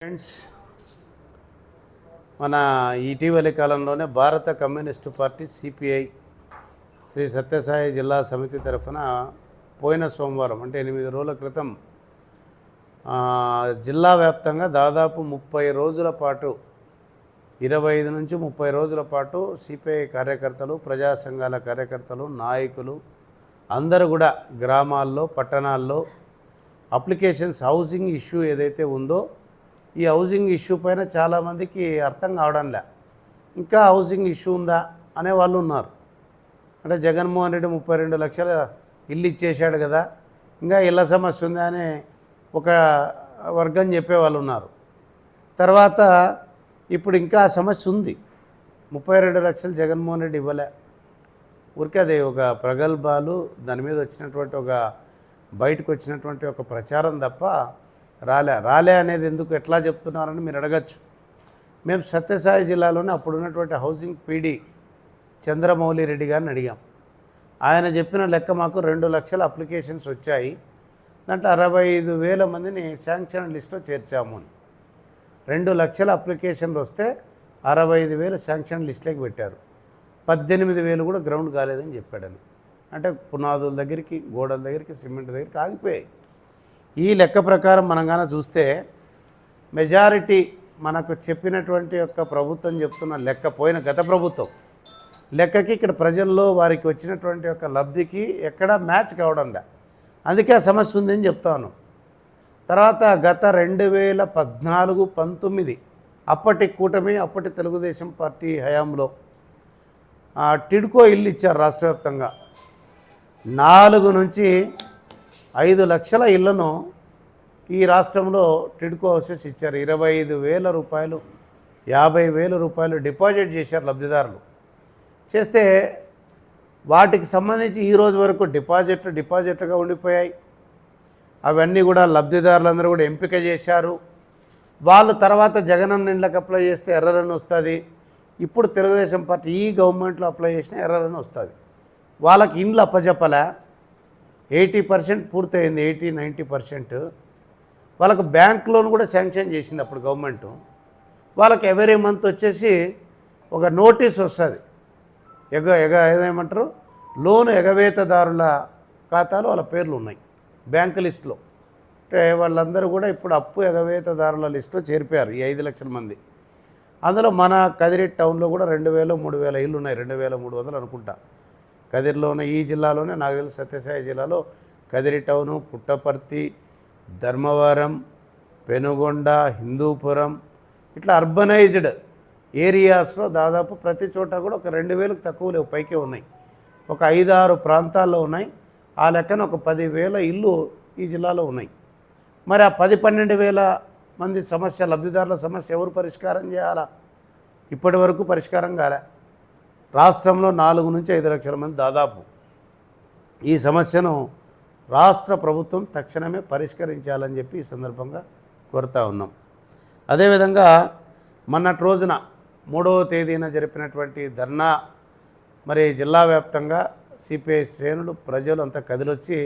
Friends మన ఇటీవలి కాలంలోనే భారత communist party CPI Shri Sathya Sai సమితి తరఫున పోయిన సోమవారం అంటే ఎనిమిది రోజుల క్రితం జిల్లా వ్యాప్తంగా దాదాపు ముప్పై రోజుల పాటు ఇరవై ఐదు నుంచి ముప్పై రోజుల పాటు సిపిఐ కార్యకర్తలు ప్రజా సంఘాల కార్యకర్తలు నాయకులు అందరూ కూడా గ్రామాల్లో పట్టణాల్లో అప్లికేషన్స్ హౌసింగ్ ఇష్యూ ఏదైతే ఉందో ఈ హౌసింగ్ ఇష్యూ పైన చాలామందికి అర్థం కావడంలే. ఇంకా హౌసింగ్ ఇష్యూ ఉందా అనే వాళ్ళు ఉన్నారు. అంటే జగన్మోహన్ రెడ్డి ముప్పై రెండు లక్షల ఇల్లు ఇచ్చేశాడు కదా ఇంకా ఇళ్ళ సమస్య ఉందా అని ఒక వర్గం చెప్పేవాళ్ళు ఉన్నారు. తర్వాత ఇప్పుడు ఇంకా ఆ సమస్య ఉంది. ముప్పై రెండు లక్షలు జగన్మోహన్ రెడ్డి ఇవ్వలే. ఊరికే అది ఒక ప్రగల్భాలు దాని మీద వచ్చినటువంటి ఒక బయటకు వచ్చినటువంటి ఒక ప్రచారం తప్ప రాలే రాలే అనేది ఎందుకు ఎట్లా చెప్తున్నారని మీరు అడగచ్చు. మేము సత్యసాయి జిల్లాలోనే అప్పుడు ఉన్నటువంటి హౌసింగ్ పీడీ చంద్రమౌళి రెడ్డి గారిని అడిగాం. ఆయన చెప్పిన లెక్క మాకు రెండు లక్షల అప్లికేషన్స్ వచ్చాయి. దాంట్లో అరవై ఐదు వేల మందిని శాంక్షన్ లిస్టులో చేర్చాము అని. రెండు లక్షల అప్లికేషన్లు వస్తే అరవై ఐదు వేలు శాంక్షన్ లిస్టులోకి పెట్టారు. పద్దెనిమిది వేలు కూడా గ్రౌండ్ కాలేదని చెప్పాడని. అంటే పునాదుల దగ్గరికి గోడల దగ్గరికి సిమెంట్ దగ్గరికి ఆగిపోయాయి. ఈ లెక్క ప్రకారం మనం కానీ చూస్తే మెజారిటీ మనకు చెప్పినటువంటి యొక్క ప్రభుత్వం చెప్తున్న లెక్క పోయిన గత ప్రభుత్వం. లెక్కకి ఇక్కడ ప్రజల్లో వారికి వచ్చినటువంటి యొక్క లబ్ధికి ఎక్కడా మ్యాచ్ కావడంలే అందుకే సమస్య ఉందని చెప్తాను. తర్వాత గత రెండు వేల పద్నాలుగు పంతొమ్మిది అప్పటి కూటమి అప్పటి తెలుగుదేశం పార్టీ హయాంలో టిడ్కో ఇల్లు ఇచ్చారు రాష్ట్రవ్యాప్తంగా నాలుగు నుంచి ఐదు లక్షల ఇళ్ళను ఈ రాష్ట్రంలో టిడ్కో హౌసెస్ ఇచ్చారు. ఇరవై ఐదు వేల రూపాయలు యాభై వేల రూపాయలు డిపాజిట్ చేశారు లబ్ధిదారులు. చేస్తే వాటికి సంబంధించి ఈ రోజు వరకు డిపాజిట్ డిపాజిట్గా ఉండిపోయాయి. అవన్నీ కూడా లబ్ధిదారులందరూ కూడా ఎంపిక చేశారు. వాళ్ళు తర్వాత జగనన్న ఇండ్లకు అప్లై చేస్తే ఎర్రరని వస్తుంది. ఇప్పుడు తెలుగుదేశం పార్టీ ఈ గవర్నమెంట్లో అప్లై చేసిన ఎర్రరని వస్తుంది. వాళ్ళకి ఇండ్లు అప్పజెప్పలే. ఎయిటీ పర్సెంట్ పూర్తయింది ఎయిటీ నైంటీ పర్సెంట్. వాళ్ళకు బ్యాంక్ లోన్ కూడా శాంక్షన్ చేసింది అప్పుడు గవర్నమెంట్. వాళ్ళకి ఎవరీ మంత్ వచ్చేసి ఒక నోటీస్ వస్తుంది. ఎగ ఎగ ఏదేమంటారు? లోన్ ఎగవేతదారుల ఖాతాలో వాళ్ళ పేర్లు ఉన్నాయి బ్యాంక్ లిస్టులో అంటే వాళ్ళందరూ కూడా ఇప్పుడు అప్పు ఎగవేతదారుల లిస్టులో చేరిపోయారు ఈ ఐదు లక్షల మంది. అందులో మన కదిరి టౌన్లో కూడా రెండు వేలు మూడు వేల ఇల్లు ఉన్నాయి రెండు వేల మూడు వందలు అనుకుంటా. కదిరిలోనే ఈ జిల్లాలోనే నాకు తెలిసి సత్యసాయి జిల్లాలో కదిరి టౌను పుట్టపర్తి ధర్మవరం పెనుగొండ హిందూపురం ఇట్లా అర్బనైజ్డ్ ఏరియాస్లో దాదాపు ప్రతి చోట కూడా ఒక రెండు వేలకు తక్కువ లేవు పైకే ఉన్నాయి. ఒక ఐదారు ప్రాంతాల్లో ఉన్నాయి. ఆ లెక్కన ఒక పదివేల ఇల్లు ఈ జిల్లాలో ఉన్నాయి. మరి ఆ పది పన్నెండు వేల మంది సమస్య లబ్ధిదారుల సమస్య ఎవరు పరిష్కారం చేయాలా? ఇప్పటి వరకు పరిష్కారం కాలే. రాష్ట్రంలో నాలుగు నుంచి ఐదు లక్షల మంది దాదాపు ఈ సమస్యను రాష్ట్ర ప్రభుత్వం తక్షణమే పరిష్కరించాలని చెప్పి ఈ సందర్భంగా కోరుతా ఉన్నాం. అదేవిధంగా మొన్నటి రోజున మూడవ తేదీన జరిపినటువంటి ధర్నా మరి జిల్లా వ్యాప్తంగా సిపిఐ శ్రేణులు ప్రజలు అంతా కదిలొచ్చి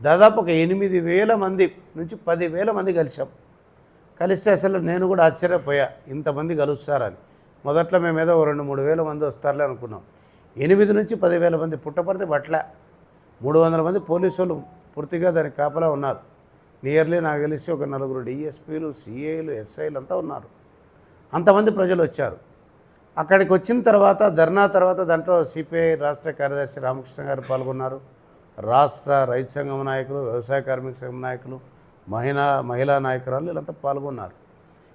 దాదాపు ఒక ఎనిమిది వేల మంది నుంచి పదివేల మంది కలిసాం కలిస్తే అసలు నేను కూడా ఆశ్చర్యపోయా ఇంతమంది కలుస్తారని. మొదట్లో మేము ఏదో రెండు మూడు వేల మంది వస్తారులే అనుకున్నాం. ఎనిమిది నుంచి పదివేల మంది పుట్టపడితే పట్ల మూడు వందల మంది పోలీసు వాళ్ళు పూర్తిగా దానికి కాపలా ఉన్నారు. నియర్లీ నాకు తెలిసి ఒక నలుగురు డిఎస్పీలు సిఐలు ఎస్ఐలు అంతా ఉన్నారు. అంతమంది ప్రజలు వచ్చారు. అక్కడికి వచ్చిన తర్వాత ధర్నా తర్వాత దాంట్లో సిపిఐ రాష్ట్ర కార్యదర్శి రామకృష్ణ గారు పాల్గొన్నారు. రాష్ట్ర రైతు సంఘం నాయకులు వ్యవసాయ కార్మిక సంఘం నాయకులు మహిళా మహిళా నాయకురాలు వీళ్ళంతా పాల్గొన్నారు.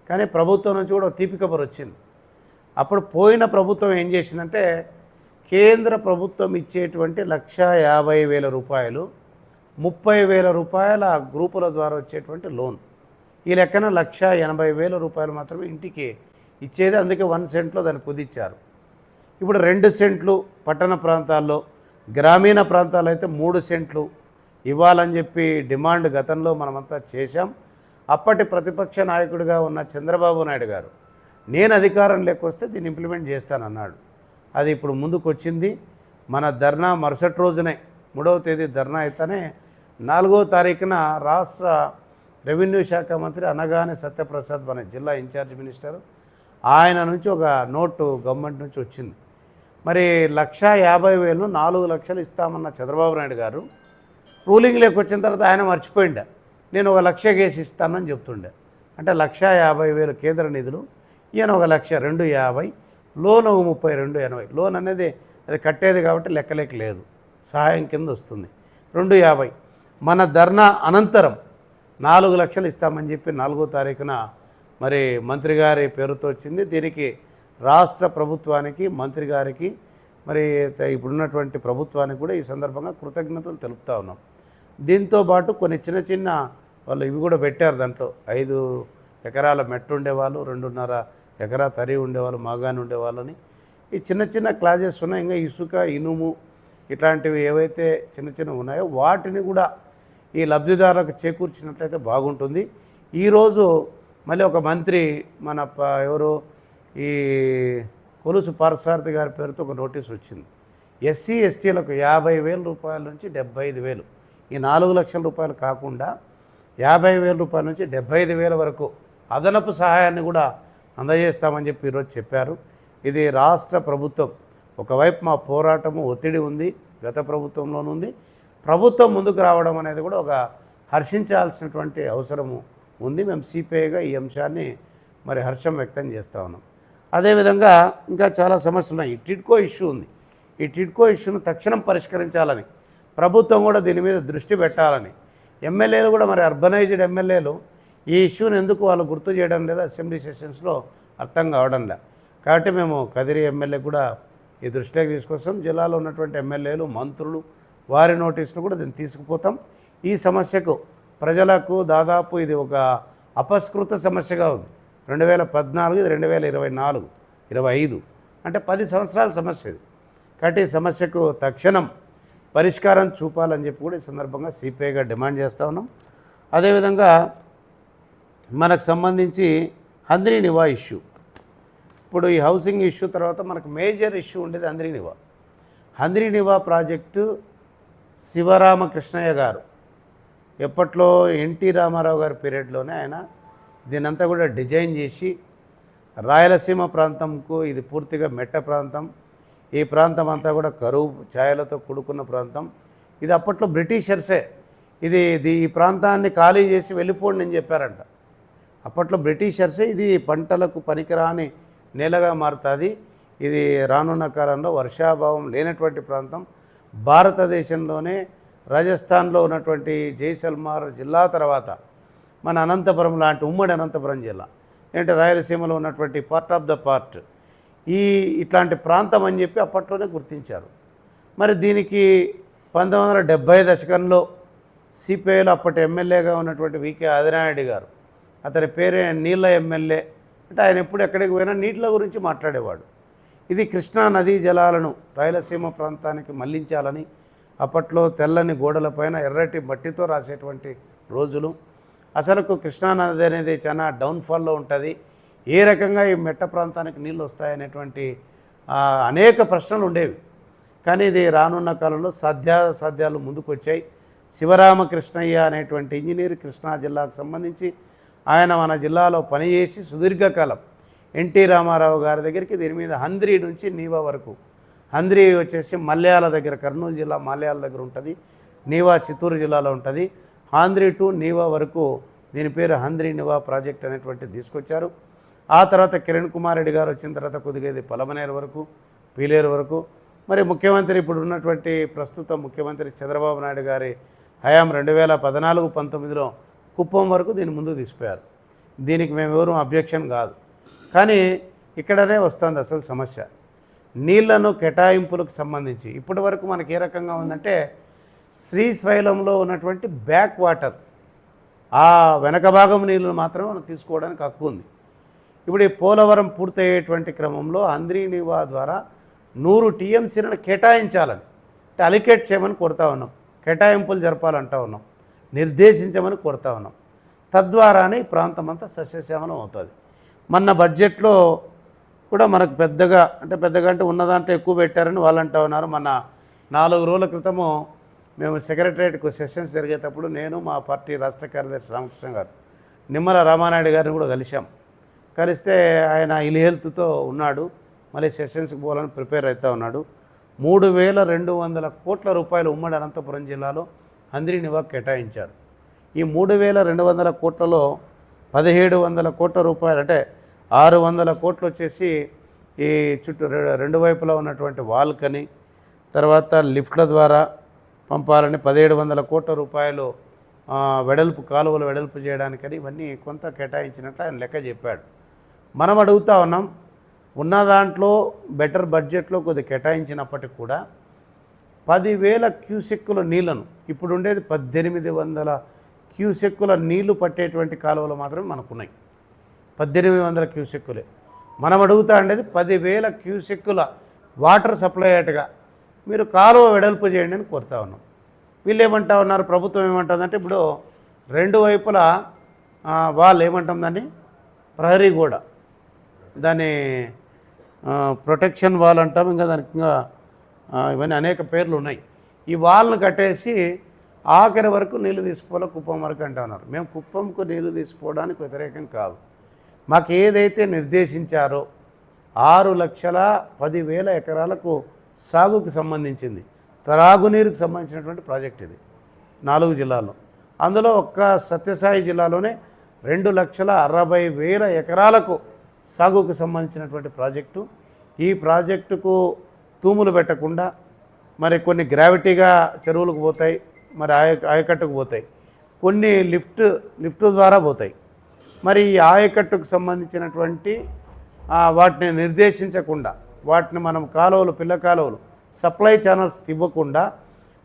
కానీ ప్రభుత్వం నుంచి కూడా తీపి కబర్ వచ్చింది. అప్పుడు పోయిన ప్రభుత్వం ఏం చేసిందంటే కేంద్ర ప్రభుత్వం ఇచ్చేటువంటి లక్ష యాభై వేల రూపాయలు ముప్పై వేల రూపాయల గ్రూపుల ద్వారా వచ్చేటువంటి లోన్. ఈ లెక్కన లక్ష ఎనభై వేల రూపాయలు మాత్రమే ఇంటికి ఇచ్చేది అందుకే వన్ సెంట్లో దాన్ని కుదిచ్చారు. ఇప్పుడు రెండు సెంట్లు పట్టణ ప్రాంతాల్లో గ్రామీణ ప్రాంతాల్లో అయితే మూడు సెంట్లు ఇవ్వాలని చెప్పి డిమాండ్ గతంలో మనమంతా చేశాం. అప్పటి ప్రతిపక్ష నాయకుడిగా ఉన్న చంద్రబాబు నాయుడు గారు నేను అధికారం లేకొస్తే దీన్ని ఇంప్లిమెంట్ చేస్తానన్నాడు. అది ఇప్పుడు ముందుకొచ్చింది. మన ధర్నా మరుసటి రోజునే మూడవ తేదీ ధర్నా అయితేనే నాలుగో తారీఖున రాష్ట్ర రెవెన్యూ శాఖ మంత్రి అనగానే సత్యప్రసాద్ మన జిల్లా ఇన్ఛార్జ్ మినిస్టర్ ఆయన నుంచి ఒక నోటు గవర్నమెంట్ నుంచి వచ్చింది. మరి లక్ష యాభై వేలు నాలుగు లక్షలు ఇస్తామన్న చంద్రబాబు నాయుడు గారు రూలింగ్ వచ్చిన తర్వాత ఆయన మర్చిపోయిండే. నేను ఒక లక్ష కేసు ఇస్తానని చెప్తుండే. అంటే లక్ష యాభై వేలు కేంద్ర నిధులు ఈయన ఒక లక్ష రెండు యాభై లోన్ ఒక ముప్పై రెండు ఎనభై. లోన్ అనేది అది కట్టేది కాబట్టి లెక్కలేక లేదు. సహాయం కింద వస్తుంది. రెండు యాభై. మన ధర్నా అనంతరం నాలుగు లక్షలు ఇస్తామని చెప్పి నాలుగో తారీఖున మరి మంత్రి గారి పేరుతో వచ్చింది. దీనికి రాష్ట్ర ప్రభుత్వానికి మంత్రి గారికి మరి ఇప్పుడున్నటువంటి ప్రభుత్వానికి కూడా ఈ సందర్భంగా కృతజ్ఞతలు తెలుపుతా ఉన్నాం. దీంతో పాటు కొన్ని చిన్న చిన్న వాళ్ళు ఇవి కూడా పెట్టారు దాంట్లో. ఐదు ఎకరాల మెట్టు ఉండేవాళ్ళు రెండున్నర ఎకరా తరి ఉండేవాళ్ళు మాగాని ఉండేవాళ్ళని. ఈ చిన్న చిన్న క్లాజెస్ ఉన్నాయి. ఇంకా ఇసుక ఇనుము ఇట్లాంటివి ఏవైతే చిన్న చిన్నవి ఉన్నాయో వాటిని కూడా ఈ లబ్ధిదారులకు చేకూర్చినట్లయితే బాగుంటుంది. ఈరోజు మళ్ళీ ఒక మంత్రి మన ప- ఎవరు? ఈ కొలుసు పారసారథి గారి పేరుతో ఒక నోటీస్ వచ్చింది. ఎస్సీ ఎస్టీలకు యాభై వేల రూపాయల నుంచి డెబ్బై ఐదు వేలు. ఈ నాలుగు లక్షల రూపాయలు కాకుండా యాభై వేల రూపాయల నుంచి డెబ్బై ఐదు వేల వరకు అదనపు సహాయాన్ని కూడా అందజేస్తామని చెప్పి ఈరోజు చెప్పారు. ఇది రాష్ట్ర ప్రభుత్వం. ఒకవైపు మా పోరాటము ఒత్తిడి ఉంది గత ప్రభుత్వంలోనూ ఉంది. ప్రభుత్వం ముందుకు రావడం అనేది కూడా ఒక హర్షించాల్సినటువంటి అవసరము ఉంది. మేము సిపిఐగా ఈ అంశాన్ని మరి హర్షం వ్యక్తం చేస్తూ ఉన్నాం. అదేవిధంగా ఇంకా చాలా సమస్యలు ఉన్నాయి. ఈ టిడ్కో ఇష్యూ ఉంది. ఈ టిడ్కో ఇష్యూను తక్షణం పరిష్కరించాలని ప్రభుత్వం కూడా దీని మీద దృష్టి పెట్టాలని ఎమ్మెల్యేలు కూడా మరి అర్బనైజ్డ్ ఎమ్మెల్యేలు ఈ ఇష్యూని ఎందుకు వాళ్ళు గుర్తు చేయడం లేదా అసెంబ్లీ సెషన్స్లో అర్థం కావడం లే. కాబట్టి మేము కదిరి ఎమ్మెల్యే కూడా ఈ దృష్టిలోకి తీసుకొస్తాం. జిల్లాలో ఉన్నటువంటి ఎమ్మెల్యేలు మంత్రులు వారి నోటీసులు కూడా దీన్ని తీసుకుపోతాం. ఈ సమస్యకు ప్రజలకు దాదాపు ఇది ఒక అపస్కృత సమస్యగా ఉంది. రెండు వేల పద్నాలుగు ఇది రెండు వేల ఇరవై నాలుగు ఇరవై ఐదు. అంటే పది సంవత్సరాల సమస్య ఇది. కాబట్టి ఈ సమస్యకు తక్షణం పరిష్కారం చూపాలని చెప్పి కూడా ఈ సందర్భంగా సిపిఐగా డిమాండ్ చేస్తూ ఉన్నాం. అదేవిధంగా మనకు సంబంధించి హంద్రీ నివా ఇష్యూ. ఇప్పుడు ఈ హౌసింగ్ ఇష్యూ తర్వాత మనకు మేజర్ ఇష్యూ ఉండేది హంద్రీ నివా. హంద్రీ నివా ప్రాజెక్టు శివరామకృష్ణయ్య గారు. ఎప్పట్లో ఎన్టీ రామారావు గారి పీరియడ్లోనే ఆయన దీనంతా కూడా డిజైన్ చేసి రాయలసీమ ప్రాంతంకు ఇది పూర్తిగా మెట్ట ప్రాంతం. ఈ ప్రాంతం అంతా కూడా కరువు ఛాయలతో కూడుకున్న ప్రాంతం. ఇది అప్పట్లో బ్రిటిషర్సే. ఇది ఇది ఈ ప్రాంతాన్ని ఖాళీ చేసి వెళ్ళిపోండి అని చెప్పారంట. అప్పట్లో బ్రిటిషర్సే ఇది పంటలకు పనికిరాని నేలగా మారుతుంది. ఇది రానున్న కాలంలో వర్షాభావం లేనటువంటి ప్రాంతం. భారతదేశంలోనే రాజస్థాన్లో ఉన్నటువంటి జైసల్మార్ జిల్లా తర్వాత మన అనంతపురం లాంటి ఉమ్మడి అనంతపురం జిల్లా అంటే రాయలసీమలో ఉన్నటువంటి పార్ట్ ఆఫ్ ద పార్ట్ ఈ ఇట్లాంటి ప్రాంతం అని చెప్పి అప్పట్లోనే గుర్తించారు. మరి దీనికి పంతొమ్మిది వందల డెబ్భై దశకంలో సిపిఐలో అప్పటి ఎమ్మెల్యేగా ఉన్నటువంటి వికే ఆదినాయుడు గారు అతని పేరే నీళ్ళ ఎమ్మెల్యే. అంటే ఆయన ఎప్పుడు ఎక్కడికి పోయినా నీటిల గురించి మాట్లాడేవాడు. ఇది కృష్ణా నదీ జలాలను రాయలసీమ ప్రాంతానికి మళ్ళించాలని అప్పట్లో తెల్లని గోడలపైన ఎర్రటి మట్టితో రాసేటువంటి రోజులు. అసలుకు కృష్ణా నది అనేది చాలా డౌన్ఫాల్లో ఉంటుంది. ఏ రకంగా ఈ మెట్ట ప్రాంతానికి నీళ్ళు వస్తాయనేటువంటి అనేక ప్రశ్నలు ఉండేవి. కానీ ఇది రానున్న కాలంలో సాధ్యాసాధ్యాలు ముందుకు వచ్చాయి శివరామకృష్ణయ్య అనేటువంటి ఇంజనీర్ కృష్ణా జిల్లాకు సంబంధించి ఆయన మన జిల్లాలో పనిచేసి సుదీర్ఘకాలం ఎన్టీ రామారావు గారి దగ్గరికి దీని మీద హంద్రి నుంచి నీవా వరకు. హంద్రి వచ్చేసి మల్యాల దగ్గర కర్నూలు జిల్లా మల్యాల దగ్గర ఉంటుంది. నీవా చిత్తూరు జిల్లాలో ఉంటుంది. హాంద్రి టు నీవా వరకు దీని పేరు హంద్రి నివా ప్రాజెక్ట్ అనేటువంటిది తీసుకొచ్చారు. ఆ తర్వాత కిరణ్ కుమార్ రెడ్డి గారు వచ్చిన తర్వాత కొద్దిగా ఇది పలమనేరు వరకు పీలేరు వరకు. మరి ముఖ్యమంత్రి ఇప్పుడు ఉన్నటువంటి ప్రస్తుత ముఖ్యమంత్రి చంద్రబాబు నాయుడు గారి హయాం రెండు వేల పద్నాలుగు పంతొమ్మిదిలో కుప్పం వరకు దీన్ని ముందు తీసిపోయారు. దీనికి మేము ఎవరు అబ్జెక్షన్ కాదు. కానీ ఇక్కడనే వస్తుంది అసలు సమస్య. నీళ్ళను కేటాయింపులకు సంబంధించి ఇప్పటి వరకు మనకి ఏ రకంగా ఉందంటే శ్రీశైలంలో ఉన్నటువంటి బ్యాక్ వాటర్ ఆ వెనక భాగం నీళ్ళు మాత్రమే మనం తీసుకోవడానికి హక్కు ఉంది. ఇప్పుడు ఈ పోలవరం పూర్తయ్యేటువంటి క్రమంలో అంద్రీ నివా ద్వారా నూరు టీఎంసీలను కేటాయించాలని అంటే అలికేట్ చేయమని కోరుతా ఉన్నాం. కేటాయింపులు జరపాలంటా ఉన్నాం. నిర్దేశించమని కోరుతా ఉన్నాం. తద్వారానే ఈ ప్రాంతం అంతా సస్యశ్యామలం అవుతుంది. మొన్న బడ్జెట్లో కూడా మనకు పెద్దగా అంటే పెద్దగా అంటే ఉన్నదాంట్లో ఎక్కువ పెట్టారని వాళ్ళు ఉన్నారు. మన నాలుగు రోజుల క్రితము మేము సెక్రటరియట్కు సెషన్స్ జరిగేటప్పుడు నేను మా పార్టీ రాష్ట్ర కార్యదర్శి రామకృష్ణ గారు నిమ్మల రామానాయుడు గారిని కూడా కలిశాం. కలిస్తే ఆయన ఇల్ హెల్త్తో ఉన్నాడు. మళ్ళీ సెషన్స్కి పోవాలని ప్రిపేర్ అవుతూ ఉన్నాడు. మూడు వేల రెండు వందల కోట్ల రూపాయలు ఉమ్మడి అనంతపురం జిల్లాలో అందిరి నివాక్ కేటాయించారు. ఈ మూడు వేల రెండు వందల కోట్లలో పదిహేడు వందల కోట్ల రూపాయలు అంటే ఆరు వందల కోట్లు వచ్చేసి ఈ చుట్టూ రెండు వైపులా ఉన్నటువంటి వాల్కని తర్వాత లిఫ్ట్ల ద్వారా పంపాలని పదిహేడు వందల కోట్ల రూపాయలు వెడల్పు కాలువలు వెడల్పు చేయడానికని ఇవన్నీ కొంత కేటాయించినట్లు ఆయన లెక్క చెప్పాడు. మనం అడుగుతా ఉన్నాం ఉన్న దాంట్లో బెటర్ బడ్జెట్లో కొద్ది కేటాయించినప్పటికి కూడా పదివేల క్యూసెక్కుల నీళ్ళను ఇప్పుడు ఉండేది పద్దెనిమిది వందల క్యూసెక్కుల నీళ్ళు పట్టేటువంటి కాలువలు మాత్రమే మనకున్నాయి. పద్దెనిమిది వందల క్యూసెక్కులే. మనం అడుగుతా ఉండేది పదివేల క్యూసెక్కుల వాటర్ సప్లై అయ్యేట్టుగా మీరు కాలువ వెడల్పు చేయండి అని కోరుతా ఉన్నాం. వీళ్ళు ఏమంటా ఉన్నారు? ప్రభుత్వం ఏమంటుందంటే ఇప్పుడు రెండు వైపులా వాళ్ళు ఏమంటాం దాన్ని? ప్రహరీ గోడ. దాన్ని ప్రొటెక్షన్ వాల్ అంటాం. ఇంకా దానికి ఇంకా ఇవన్నీ అనేక పేర్లు ఉన్నాయి. ఈ వాల్ను కట్టేసి ఆఖరి వరకు నీళ్ళు తీసుకోవాలి? కుప్పం వరకు అంటున్నారు. మేము కుప్పంకు నీళ్ళు తీసుకోవడానికి వ్యతిరేకం కాదు. మాకు ఏదైతే నిర్దేశించారో ఆరు లక్షల పదివేల ఎకరాలకు సాగుకు సంబంధించింది. త్రాగునీరుకు సంబంధించినటువంటి ప్రాజెక్ట్ ఇది నాలుగు జిల్లాల్లో. అందులో ఒక్క సత్యసాయి జిల్లాలోనే రెండు లక్షల అరవై వేల ఎకరాలకు సాగుకు సంబంధించినటువంటి ప్రాజెక్టు. ఈ ప్రాజెక్టుకు తూములు పెట్టకుండా మరి కొన్ని గ్రావిటీగా చెరువులకు పోతాయి మరి ఆయ ఆయకట్టుకు పోతాయి. కొన్ని లిఫ్ట్ లిఫ్ట్ ద్వారా పోతాయి. మరి ఈ ఆయకట్టుకు సంబంధించినటువంటి వాటిని నిర్దేశించకుండా వాటిని మనం కాలువలు పిల్ల కాలువలు సప్లై ఛానల్స్ ఇవ్వకుండా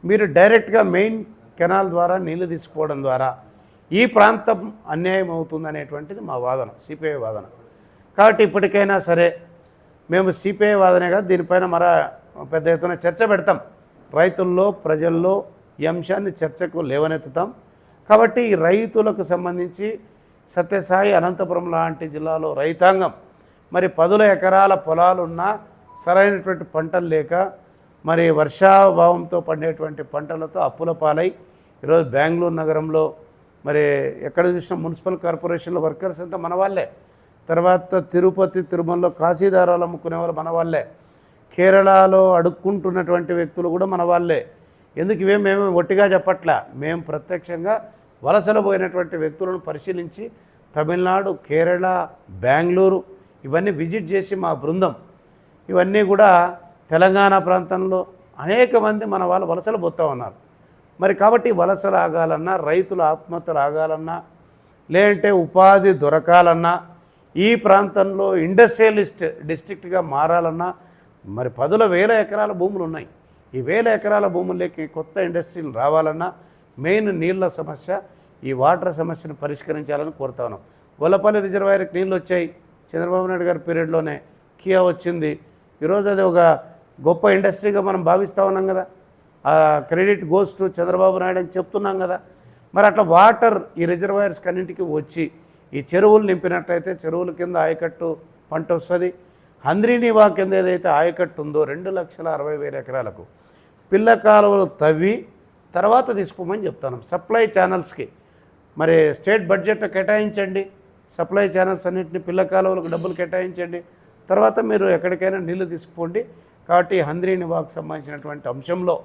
మీరు డైరెక్ట్గా మెయిన్ కెనాల్ ద్వారా నీళ్ళు తీసుకోవడం ద్వారా ఈ ప్రాంతం అన్యాయం అవుతుంది అనేటువంటిది మా వాదన సిపిఐ వాదన. కాబట్టి ఇప్పటికైనా సరే మేము సిపిఐ వాదనే కాదు దీనిపైన మర పెద్ద ఎత్తున చర్చ పెడతాం. రైతుల్లో ప్రజల్లో ఈ అంశాన్ని చర్చకు లేవనెత్తుతాం. కాబట్టి రైతులకు సంబంధించి సత్యసాయి అనంతపురం లాంటి జిల్లాలో రైతాంగం మరి పదుల ఎకరాల పొలాలున్నా సరైనటువంటి పంటలు లేక మరి వర్షాభావంతో పండేటువంటి పంటలతో అప్పుల పాలై ఈరోజు బెంగళూరు నగరంలో మరి ఎక్కడ చూసిన మున్సిపల్ కార్పొరేషన్లో వర్కర్స్ అంతా మన వాళ్ళే. తర్వాత తిరుపతి తిరుమలలో కాశీదారాలు అమ్ముకునే వాళ్ళు మన వాళ్ళే. కేరళలో అడుక్కుంటున్నటువంటి వ్యక్తులు కూడా మన వాళ్ళే. ఎందుకు ఇవే మేము ఒట్టిగా చెప్పట్లా? మేము ప్రత్యక్షంగా వలసలు పోయినటువంటి వ్యక్తులను పరిశీలించి తమిళనాడు కేరళ బెంగళూరు ఇవన్నీ విజిట్ చేసి మా బృందం. ఇవన్నీ కూడా తెలంగాణ ప్రాంతంలో అనేక మంది మన వాళ్ళు వలసలు పోతూ ఉన్నారు. మరి కాబట్టి వలసలు ఆగాలన్నా రైతులు ఆత్మహత్యలు ఆగాలన్నా లేదంటే ఉపాధి దొరకాలన్నా ఈ ప్రాంతంలో ఇండస్ట్రియలిస్ట్ డిస్ట్రిక్ట్గా మారాలన్నా మరి పదుల వేల ఎకరాల భూములు ఉన్నాయి. ఈ వేల ఎకరాల భూముల్లోకి కొత్త ఇండస్ట్రీలు రావాలన్నా మెయిన్ నీళ్ళ సమస్య ఈ వాటర్ సమస్యను పరిష్కరించాలని కోరుతా ఉన్నాం. గొల్లపల్లి రిజర్వాయర్కి నీళ్ళు వచ్చాయి. చంద్రబాబు నాయుడు గారి పీరియడ్లోనే కియా వచ్చింది. ఈరోజు అది ఒక గొప్ప ఇండస్ట్రీగా మనం భావిస్తూ ఉన్నాం కదా. ఆ credit goes to Chandrababu Naidu అని చెప్తున్నాం కదా. మరి అట్లా వాటర్ ఈ రిజర్వాయర్స్ కన్నింటికి వచ్చి ఈ చెరువులు నింపినట్లయితే చెరువుల కింద ఆయకట్టు పంట వస్తుంది. హంద్రీనివా కింద ఏదైతే ఆయకట్టు ఉందో రెండు లక్షల అరవై వేల ఎకరాలకు పిల్ల కాలువలు తవ్వి తర్వాత తీసుకోమని చెప్తాను. సప్లై ఛానల్స్కి మరి స్టేట్ బడ్జెట్ కేటాయించండి. సప్లై ఛానల్స్ అన్నింటినీ పిల్ల కాలువలకు డబ్బులు కేటాయించండి. తర్వాత మీరు ఎక్కడికైనా నీళ్ళు తీసుకోండి కాబట్టి హంద్రీ నివాకు సంబంధించినటువంటి అంశంలో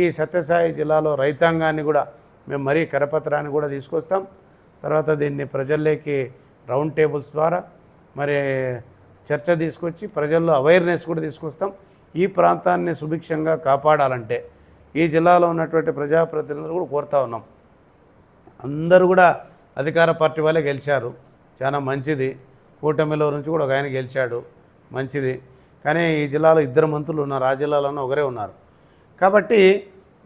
ఈ సత్యసాయి జిల్లాలో రైతాంగాన్ని కూడా మేము మరీ కరపత్రాన్ని కూడా తీసుకొస్తాం. తర్వాత దీన్ని ప్రజల్లోకి రౌండ్ టేబుల్స్ ద్వారా మరి చర్చ తీసుకొచ్చి ప్రజల్లో అవేర్నెస్ కూడా తీసుకొస్తాం. ఈ ప్రాంతాన్ని సుభిక్షంగా కాపాడాలంటే ఈ జిల్లాలో ఉన్నటువంటి ప్రజాప్రతినిధులు కూడా కోరుతా ఉన్నాం. అందరూ కూడా అధికార పార్టీ వాళ్ళే గెలిచారు. చాలా మంచిది. కూటమిలో నుంచి కూడా ఒక ఆయన గెలిచాడు. మంచిది. కానీ ఈ జిల్లాలో ఇద్దరు మంత్రులు ఉన్నారు. ఆ జిల్లాలోనే ఒకరే ఉన్నారు. కాబట్టి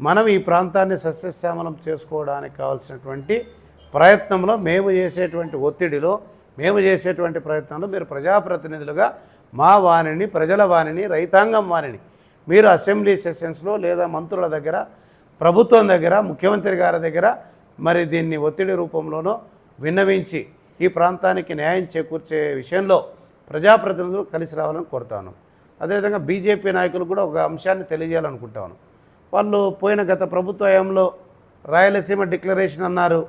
మనం ఈ ప్రాంతాన్ని సస్యశ్యామలం చేసుకోవడానికి కావాల్సినటువంటి ప్రయత్నంలో మేము చేసేటువంటి ఒత్తిడిలో మేము చేసేటువంటి ప్రయత్నంలో మీరు ప్రజాప్రతినిధులుగా మా వాణిని ప్రజల వాణిని రైతాంగం వాణిని మీరు అసెంబ్లీ సెషన్స్లో లేదా మంత్రుల దగ్గర ప్రభుత్వం దగ్గర ముఖ్యమంత్రి గారి దగ్గర మరి దీన్ని ఒత్తిడి రూపంలోనో విన్నవించి ఈ ప్రాంతానికి న్యాయం చేకూర్చే విషయంలో ప్రజాప్రతినిధులు కలిసి రావాలని కోరుతాను. అదేవిధంగా బీజేపీ నాయకులు కూడా ఒక అంశాన్ని తెలియజేయాలనుకుంటాను. వాళ్ళు పోయిన గత ప్రభుత్వ హయాంలో రాయలసీమ డిక్లరేషన్ అన్నారు.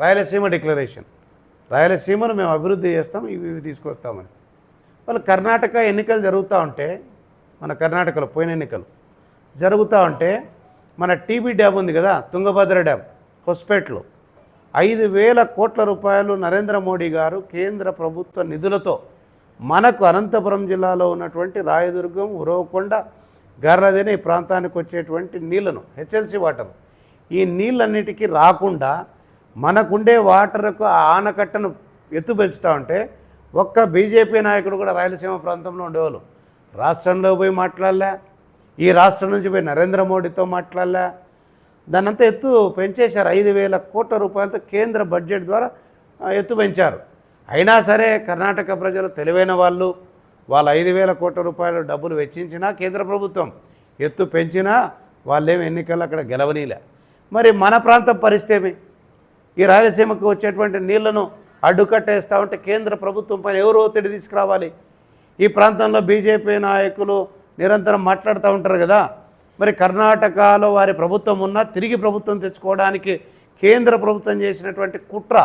రాయలసీమ డిక్లరేషన్. రాయలసీమను మేము అభివృద్ధి చేస్తాం ఇవి ఇవి తీసుకొస్తామని. వాళ్ళు కర్ణాటక ఎన్నికలు జరుగుతూ ఉంటే మన కర్ణాటకలో పోయిన ఎన్నికలు జరుగుతూ ఉంటే మన టీబీ డ్యామ్ ఉంది కదా తుంగభద్ర డ్యామ్ హొస్పేట్లో. ఐదు వేల కోట్ల రూపాయలు నరేంద్ర మోడీ గారు కేంద్ర ప్రభుత్వ నిధులతో మనకు అనంతపురం జిల్లాలో ఉన్నటువంటి రాయదుర్గం ఉరవకొండ గర్రదేని ఈ ప్రాంతానికి వచ్చేటువంటి నీళ్ళను హెచ్ఎల్సి వాటర్. ఈ నీళ్ళన్నిటికీ రాకుండా మనకుండే వాటర్కు ఆ ఆనకట్టను ఎత్తు పెంచుతా ఉంటే ఒక్క బీజేపీ నాయకుడు కూడా రాయలసీమ ప్రాంతంలో ఉండేవాళ్ళు. రాష్ట్రంలో పోయి మాట్లాడలే. ఈ రాష్ట్రం నుంచి పోయి నరేంద్ర మోడీతో మాట్లాడలే. దాన్నంతా ఎత్తు పెంచేశారు. ఐదు వేల కోట్ల రూపాయలతో కేంద్ర బడ్జెట్ ద్వారా ఎత్తు పెంచారు. అయినా సరే కర్ణాటక ప్రజలు తెలివైన వాళ్ళు. వాళ్ళు ఐదు వేల కోట్ల రూపాయలు డబ్బులు వెచ్చించినా కేంద్ర ప్రభుత్వం ఎత్తు పెంచినా వాళ్ళేం ఎన్నికల్లో అక్కడ గెలవనీలే. మరి మన ప్రాంతం పరిస్థితి ఈ రాయలసీమకు వచ్చేటువంటి నీళ్ళను అడ్డుకట్టేస్తా ఉంటే కేంద్ర ప్రభుత్వం పైన ఎవరు ఒత్తిడి తీసుకురావాలి? ఈ ప్రాంతంలో బీజేపీ నాయకులు నిరంతరం మాట్లాడుతూ ఉంటారు కదా. మరి కర్ణాటకలో వారి ప్రభుత్వం ఉన్నా తిరిగి ప్రభుత్వం తెచ్చుకోవడానికి కేంద్ర ప్రభుత్వం చేసినటువంటి కుట్ర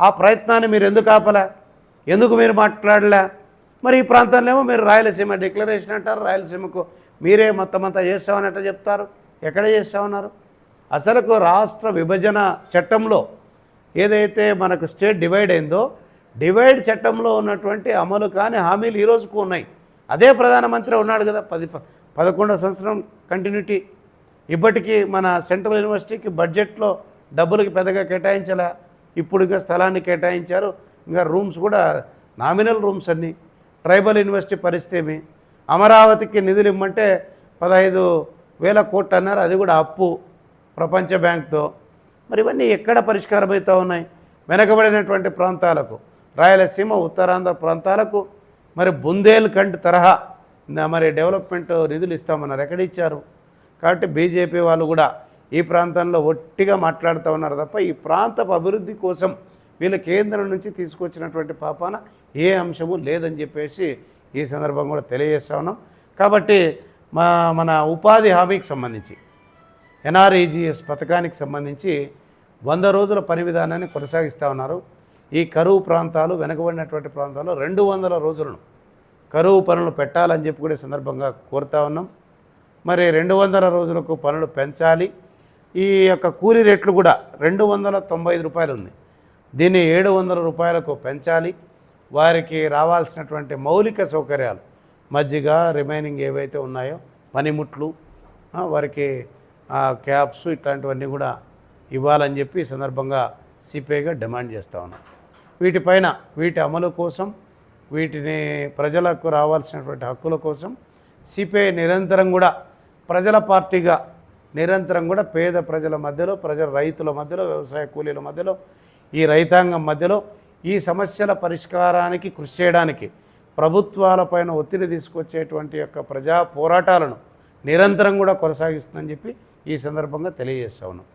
ఆ ప్రయత్నాన్ని మీరు ఎందుకు ఆపలే? ఎందుకు మీరు మాట్లాడలే? మరి ఈ ప్రాంతంలో ఏమో మీరు రాయలసీమ డిక్లరేషన్ అంటారు రాయలసీమకు మీరే మొత్తం అంతా చేస్తామని చెప్తారు? ఎక్కడ చేస్తామన్నారు అసలుకు రాష్ట్ర విభజన చట్టంలో ఏదైతే మనకు స్టేట్ డివైడ్ అయిందో డివైడ్ చట్టంలో ఉన్నటువంటి అమలు కాని హామీలు ఈ రోజుకు ఉన్నాయి. అదే ప్రధానమంత్రి ఉన్నాడు కదా పది ప- పదకొండో సంవత్సరం కంటిన్యూటీ ఇప్పటికీ మన సెంట్రల్ యూనివర్సిటీకి బడ్జెట్లో డబ్బులకి పెద్దగా కేటాయించలే. ఇప్పుడు ఇంకా స్థలాన్ని కేటాయించారు. ఇంకా రూమ్స్ కూడా నామినల్ రూమ్స్ అన్ని. ట్రైబల్ యూనివర్సిటీ పరిస్థితి అమరావతికి నిధులు ఇమ్మంటే పదహైదు వేల కోట్లు అన్నారు. అది కూడా అప్పు ప్రపంచ బ్యాంక్తో. మరి ఇవన్నీ ఎక్కడ పరిష్కారమవుతూ ఉన్నాయి? వెనకబడినటువంటి ప్రాంతాలకు. రాయలసీమ ఉత్తరాంధ్ర ప్రాంతాలకు. మరి బుందేల్ఖండ్ తరహా మరి డెవలప్మెంట్ నిధులు ఇస్తామన్నారు. ఎక్కడ ఇచ్చారు? కాబట్టి బీజేపీ వాళ్ళు కూడా ఈ ప్రాంతంలో ఒట్టిగా మాట్లాడుతూ ఉన్నారు తప్ప ఈ ప్రాంతపు అభివృద్ధి కోసం వీళ్ళ కేంద్రం నుంచి తీసుకొచ్చినటువంటి పాపాన ఏ అంశము లేదని చెప్పేసి ఈ సందర్భం కూడా తెలియజేస్తా ఉన్నాం. కాబట్టి మా మన ఉపాధి హామీకి సంబంధించి ఎన్ఆర్ఈజిఎస్ పథకానికి సంబంధించి వంద రోజుల పని విధానాన్ని కొనసాగిస్తూ ఉన్నారు. ఈ కరువు ప్రాంతాలు వెనుకబడినటువంటి ప్రాంతాల్లో రెండు వందల రోజులను కరువు పనులు పెట్టాలని చెప్పి కూడా సందర్భంగా కోరుతా ఉన్నాం. మరి రెండు వందల రోజులకు పనులు పెంచాలి. ఈ యొక్క కూలీ రేట్లు కూడా రెండు వందల తొంభై ఐదు రూపాయలు ఉంది. దీన్ని ఏడు వందల రూపాయలకు పెంచాలి. వారికి రావాల్సినటువంటి మౌలిక సౌకర్యాలు మజ్జిగ రిమైనింగ్ ఏవైతే ఉన్నాయో పనిముట్లు వారికి క్యాప్స్ ఇట్లాంటివన్నీ కూడా ఇవ్వాలని చెప్పి ఈ సందర్భంగా సిపిఐగా డిమాండ్ చేస్తూ ఉన్నాం వీటిపైన వీటి అమలు కోసం వీటిని ప్రజలకు రావాల్సినటువంటి హక్కుల కోసం సిపిఐ నిరంతరం కూడా ప్రజల పార్టీగా నిరంతరం కూడా పేద ప్రజల మధ్యలో ప్రజల రైతుల మధ్యలో వ్యవసాయ కూలీల మధ్యలో ఈ రైతాంగం మధ్యలో ఈ సమస్యల పరిష్కారానికి కృషి చేయడానికి ప్రభుత్వాలపైన ఒత్తిడి తీసుకొచ్చేటువంటి యొక్క ప్రజా పోరాటాలను నిరంతరం కూడా కొనసాగిస్తుందని చెప్పి ఈ సందర్భంగా తెలియజేస్తా ఉన్నాం.